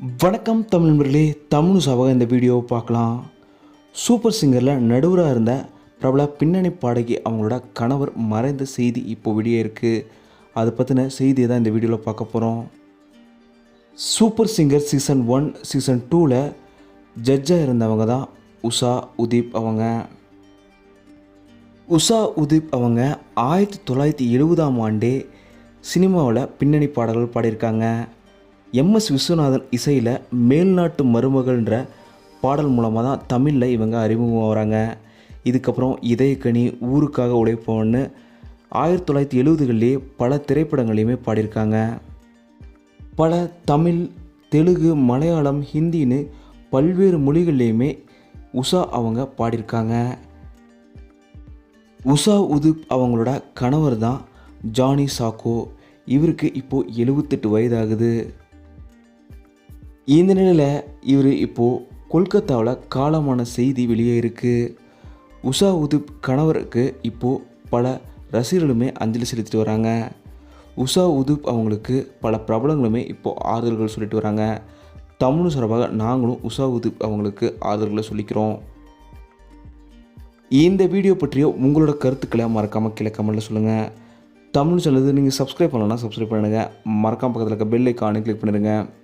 வணக்கம் தமிழ் நண்பர்களே தமிழ் சாவாக இந்த வீடியோவை பார்க்கலாம். சூப்பர் சிங்கரில் நடுவராக இருந்த பிரபல பின்னணி பாடகி அவங்களோட கணவர் மறைந்த செய்தி இப்போ வெளியே இருக்குது அதை பற்றின செய்தியை தான் இந்த வீடியோவில் பார்க்க போகிறோம் super singer season one season டூவில் ஜட்ஜாக இருந்தவங்க தான் உஷா உதீப் அவங்க. உஷா உதீப் அவங்க ஆயிரத்தி தொள்ளாயிரத்தி எழுபதாம் ஆண்டே சினிமாவில் பின்னணி பாடல்கள் பாடியிருக்காங்க. எம்எஸ் விஸ்வநாதன் இசையில் மேல்நாட்டு மருமகள்ன்ற பாடல் மூலமாக தான் தமிழில் இவங்க அறிமுகம் வராங்க இதுக்கப்புறம் இதயக்கனி ஊருக்காக உழைப்போன்னு ஆயிரத்தி தொள்ளாயிரத்தி எழுபதுகளிலேயே பல திரைப்படங்களையுமே பாடியிருக்காங்க. பல தமிழ் தெலுங்கு மலையாளம் ஹிந்தின்னு பல்வேறு மொழிகள்லேயுமே உஷா அவங்க பாடியிருக்காங்க. உஷா உதுப் அவங்களோட கணவர் தான் ஜானி சாக்கோ. இவருக்கு இப்போது எழுபத்தெட்டு வயதாகுது. இந்த நிலையில் இவர் இப்போது கொல்கத்தாவில் காலமான செய்தி வெளியே இருக்குது உஷா உதுப் கணவருக்கு இப்போது பல ரசிகர்களுமே அஞ்சலி செலுத்திட்டு வராங்க. உஷா உதுப் அவங்களுக்கு பல பிரபலங்களுமே இப்போது ஆறுதல்கள் சொல்லிட்டு வராங்க. தமிழ் சார்பாக நாங்களும் உஷா உதுப் அவங்களுக்கு ஆறுதல்களை சொல்லிக்கிறோம். இந்த வீடியோ பற்றிய உங்களோட கருத்துக்களை மறக்காமல் கீழே கமெண்ட்டில் சொல்லுங்கள் தமிழ் சேனல் நீங்கள் சப்ஸ்கிரைப் பண்ணலன்னா சப்ஸ்கிரைப் பண்ணுங்கள் மறக்காம பக்கத்தில் இருக்க பெல் ஐக்கானை கிளிக் பண்ணிடுங்க.